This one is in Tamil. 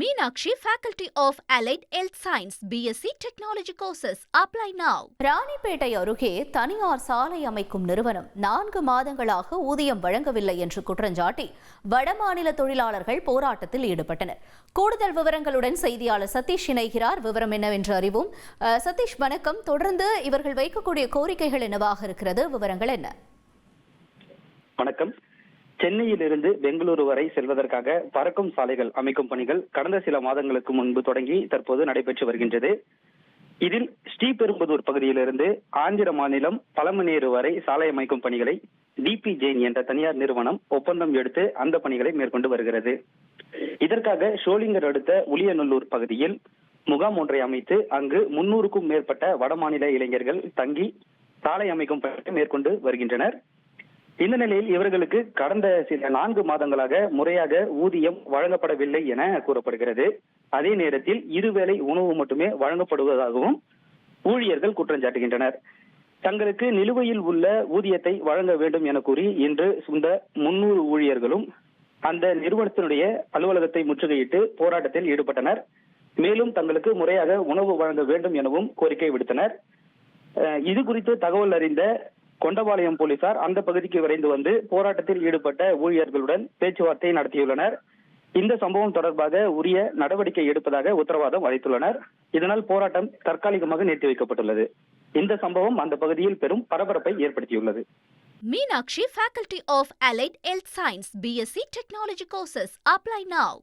Meenakshi Faculty of Allied Health Science BSc Technology courses. Apply now. Ranipet அருகே தனியார் சாலை அமைக்கும் நிறுவனம் நான்கு மாதங்களாக ஊதியம் வழங்கவில்லை என்று குற்றஞ்சாட்டி வடமாநில தொழிலாளர்கள் போராட்டத்தில் ஈடுபட்டனர். கூடுதல் விவரங்களுடன் செய்தியாளர் சதீஷ் இணைகிறார். விவரம் என்னவென்று அறிவோம். சதீஷ் வணக்கம். தொடர்ந்து இவர்கள் வைக்கக்கூடிய கோரிக்கைகள் என்னவாக இருக்கிறது? விவரங்கள் என்ன? வணக்கம். சென்னையிலிருந்து பெங்களூரு வரை செல்வதற்காக பறக்கும் சாலைகள் அமைக்கும் பணிகள் கடந்த சில மாதங்களுக்கு முன்பு தொடங்கி தற்போது நடைபெற்று வருகின்றது. இதில் ஸ்ரீபெரும்புதூர் பகுதியிலிருந்து ஆந்திர மாநிலம் பழமநேரு வரை சாலை அமைக்கும் பணிகளை டிபி ஜெயின் என்ற தனியார் நிறுவனம் ஒப்பந்தம் எடுத்து அந்த பணிகளை மேற்கொண்டு வருகிறது. இதற்காக ஷோலிங்கர் அடுத்த உளியநல்லூர் பகுதியில் முகாம் ஒன்றை அமைத்து அங்கு முன்னூறுக்கும் மேற்பட்ட வடமாநில இளைஞர்கள் தங்கி சாலை அமைக்கும் பணிகளை மேற்கொண்டு வருகின்றனர். இந்த நிலையில் இவர்களுக்கு கடந்த சில நான்கு மாதங்களாக முறையாக ஊதியம் வழங்கப்படவில்லை என கூறப்படுகிறது. அதே நேரத்தில் இருவேளை உணவு மட்டுமே வழங்கப்படுவதாகவும் ஊழியர்கள் குற்றம் சாட்டுகின்றனர். தங்களுக்கு நிலுவையில் உள்ள ஊதியத்தை வழங்க வேண்டும் என கூறி இன்று இந்த முன்னூறு ஊழியர்களும் அந்த நிறுவனத்தினுடைய அலுவலகத்தை முற்றுகையிட்டு போராட்டத்தில் ஈடுபட்டனர். மேலும் தங்களுக்கு முறையாக உணவு வழங்க வேண்டும் எனவும் கோரிக்கை விடுத்தனர். இது குறித்து தகவல் அறிந்த கொண்டபாளையம் போலீசார் அந்த பகுதிக்கு விரைந்து வந்து போராட்டத்தில் ஈடுபட்ட ஊழியர்களுடன் பேச்சுவார்த்தை நடத்தியுள்ளனர். இந்த சம்பவம் தொடர்பாக உரிய நடவடிக்கை எடுப்பதாக உத்தரவாதம் அளித்துள்ளனர். இதனால் போராட்டம் தற்காலிகமாக நிறுத்தி வைக்கப்பட்டுள்ளது. இந்த சம்பவம் அந்த பகுதியில் பெரும் பரபரப்பை ஏற்படுத்தியுள்ளது. Meenakshi faculty of allied health science BSc technology courses apply now